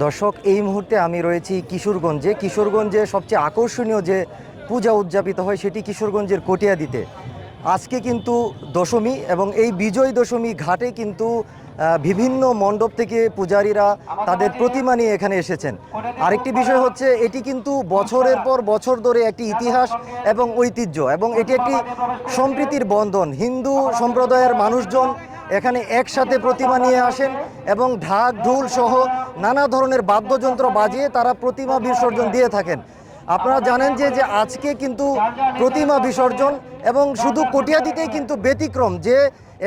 দর্শক, এই মুহূর্তে আমি রয়েছি কিশোরগঞ্জে। কিশোরগঞ্জে সবচেয়ে আকর্ষণীয় যে পূজা উদযাপিত হয় সেটি কিশোরগঞ্জের কটিয়াদিতে। আজকে কিন্তু দশমী এবং এই বিজয় দশমী ঘাটে কিন্তু বিভিন্ন মণ্ডপ থেকে পূজারীরা তাদের প্রতিমা নিয়ে এখানে এসেছেন। আরেকটি বিষয় হচ্ছে, এটি কিন্তু বছরের পর বছর ধরে একটি ইতিহাস এবং ঐতিহ্য এবং এটি একটি সম্প্রীতির বন্ধন। হিন্দু সম্প্রদায়ের মানুষজন এখানে একসাথে প্রতিমা নিয়ে আসেন এবং ঢাক, ঢোল সহ নানা ধরনের বাদ্যযন্ত্র বাজিয়ে তারা প্রতিমা বিসর্জন দিয়ে থাকেন। আপনারা জানেন যে যে আজকে কিন্তু প্রতিমা বিসর্জন এবং শুধু কটিয়াদিতেই কিন্তু ব্যতিক্রম যে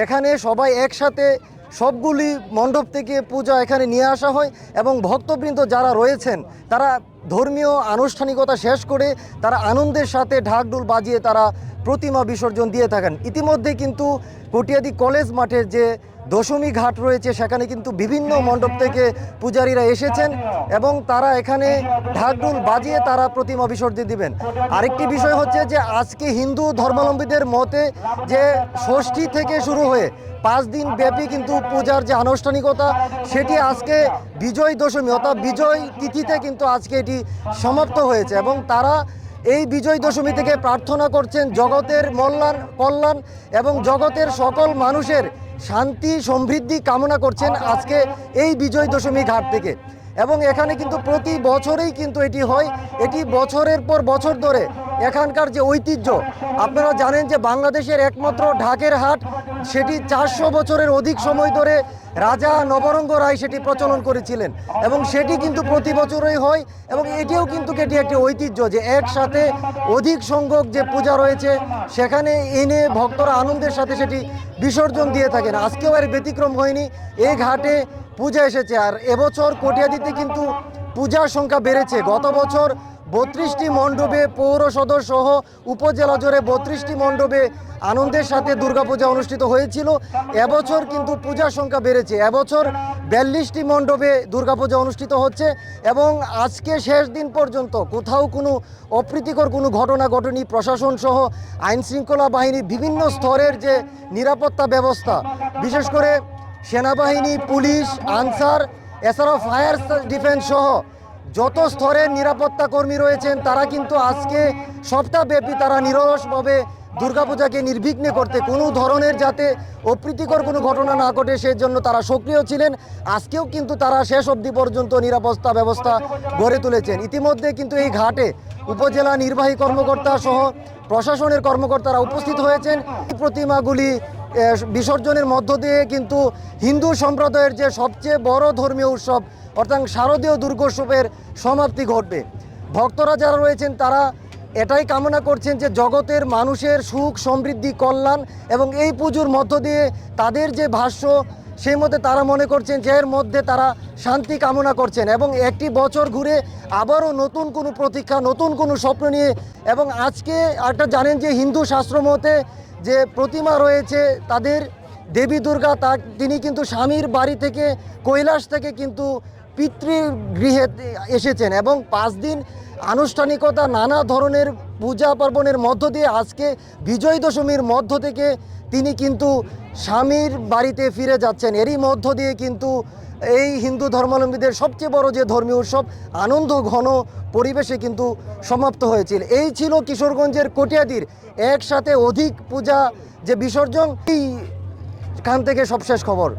এখানে সবাই একসাথে সবগুলি মণ্ডপ থেকে পূজা এখানে নিয়ে আসা হয় এবং ভক্তবৃন্দ যারা রয়েছেন, তারা ধর্মীয় আনুষ্ঠানিকতা শেষ করে তারা আনন্দের সাথে ঢাকঢোল বাজিয়ে তারা প্রতিমা বিসর্জন দিয়ে থাকেন। ইতিমধ্যে কিন্তু কটিয়াদি কলেজ মাঠের যে দশমী ঘাট রয়েছে, সেখানে কিন্তু বিভিন্ন মণ্ডপ থেকে পূজারীরা এসেছেন এবং তারা এখানে ঢাকঢোল বাজিয়ে তারা প্রতিমা বিসর্জন দিবেন। আরেকটি বিষয় হচ্ছে যে, আজকে হিন্দু ধর্মাবলম্বীদের মতে যে ষষ্ঠী থেকে শুরু হয়ে পাঁচ দিন ব্যাপী কিন্তু পূজার যে আনুষ্ঠানিকতা, সেটি আজকে বিজয় দশমী, অর্থাৎ বিজয় তিথিতে কিন্তু আজকে এটি সমাপ্ত হয়েছে এবং তারা এই বিজয় দশমী থেকে প্রার্থনা করছেন জগতের মল্যাণ কল্যাণ এবং জগতের সকল মানুষের শান্তি, সমৃদ্ধি কামনা করছেন আজকে এই বিজয় দশমী ঘাট থেকে। এবং এখানে কিন্তু প্রতি বছরেই কিন্তু এটি হয়। এটি বছরের পর বছর ধরে এখানকার যে ঐতিহ্য, আপনারা জানেন যে বাংলাদেশের একমাত্র ঢাকের হাট, সেটি চারশো বছরের অধিক সময় ধরে রাজা নবরঙ্গ রায় সেটি প্রচলন করেছিলেন। এবং সেটি কিন্তু প্রতি বছরই হয় এবং এটিও কিন্তু এটি একটি ঐতিহ্য যে একসাথে অধিক সংখ্যক যে পূজা রয়েছে, সেখানে এনে ভক্তরা আনন্দের সাথে সেটি বিসর্জন দিয়ে থাকেন। আজকেও এর ব্যতিক্রম হয়নি এই ঘাটে পূজা এসেছে। আর এবছর কটিয়াদিতে কিন্তু পূজার সংখ্যা বেড়েছে। গত বছর বত্রিশটি মণ্ডপে পৌর সদর সহ উপজেলা জুড়ে বত্রিশটি মণ্ডপে আনন্দের সাথে দুর্গাপূজা অনুষ্ঠিত হয়েছিল। এবছর কিন্তু পূজার সংখ্যা বেড়েছে। এবছর বিয়াল্লিশটি মণ্ডপে দুর্গাপূজা অনুষ্ঠিত হচ্ছে এবং আজকে শেষ দিন পর্যন্ত কোথাও কোনো অপ্রীতিকর কোনো ঘটনা ঘটেনি। প্রশাসন সহ আইন শৃঙ্খলা বাহিনীর বিভিন্ন স্তরের যে নিরাপত্তা ব্যবস্থা, বিশেষ করে সেনাবাহিনী, পুলিশ, আনসার, এছাড়াও ফায়ার ডিফেন্স সহ যত স্তরের নিরাপত্তা কর্মী রয়েছেন, তারা কিন্তু আজকে সপ্তাহব্যাপী তারা নিরলসভাবে দুর্গাপূজাকে নির্বিঘ্নে করতে, কোনো ধরনের যাতে অপ্রীতিকর কোনো ঘটনা না ঘটে সেই জন্য তারা সক্রিয় ছিলেন। আজকেও কিন্তু তারা শেষ অবধি পর্যন্ত নিরাপত্তা ব্যবস্থা গড়ে তুলেছেন। ইতিমধ্যে কিন্তু এই ঘাটে উপজেলা নির্বাহী কর্মকর্তা সহ প্রশাসনের কর্মকর্তারা উপস্থিত হয়েছেন। প্রতিমাগুলি বিসর্জনের মধ্য দিয়ে কিন্তু হিন্দু সম্প্রদায়ের যে সবচেয়ে বড় ধর্মীয় উৎসব অর্থাৎ শারদীয় দুর্গোৎসবের সমাপ্তি ঘটবে। ভক্তরা যারা রয়েছেন, তারা এটাই কামনা করছেন যে জগতের মানুষের সুখ, সমৃদ্ধি, কল্যাণ এবং এই পুজোর মধ্য দিয়ে তাদের যে ভাষ্য, সেই মতে তারা মনে করছেন যে এর মধ্যে তারা শান্তি কামনা করছেন এবং একটি বছর ঘুরে আবারও নতুন কোনো প্রতীক্ষা, নতুন কোনো স্বপ্ন নিয়ে এবং আজকে একটা জানেন যে হিন্দু শাস্ত্র মতে যে প্রতিমা রয়েছে তাদের দেবী দুর্গা, তা তিনি কিন্তু স্বামীর বাড়ি থেকে, কৈলাস থেকে কিন্তু পিতৃগৃহে এসেছেন এবং পাঁচ দিন আনুষ্ঠানিকতা, নানা ধরনের পূজা পার্বণের মধ্য দিয়ে আজকে বিজয় দশমীর মধ্য থেকে তিনি কিন্তু স্বামীর বাড়িতে ফিরে যাচ্ছেন। এরই মধ্য দিয়ে কিন্তু এই হিন্দু ধর্মাবলম্বীদের সবচেয়ে বড় যে ধর্মীয় উৎসব, আনন্দ ঘন পরিবেশে কিন্তু সমাপ্ত হয়েছিল। এই ছিল কিশোরগঞ্জের কটিয়াদির একসাথে অধিক পূজা যে বিসর্জন, এই খান থেকে সবশেষ খবর।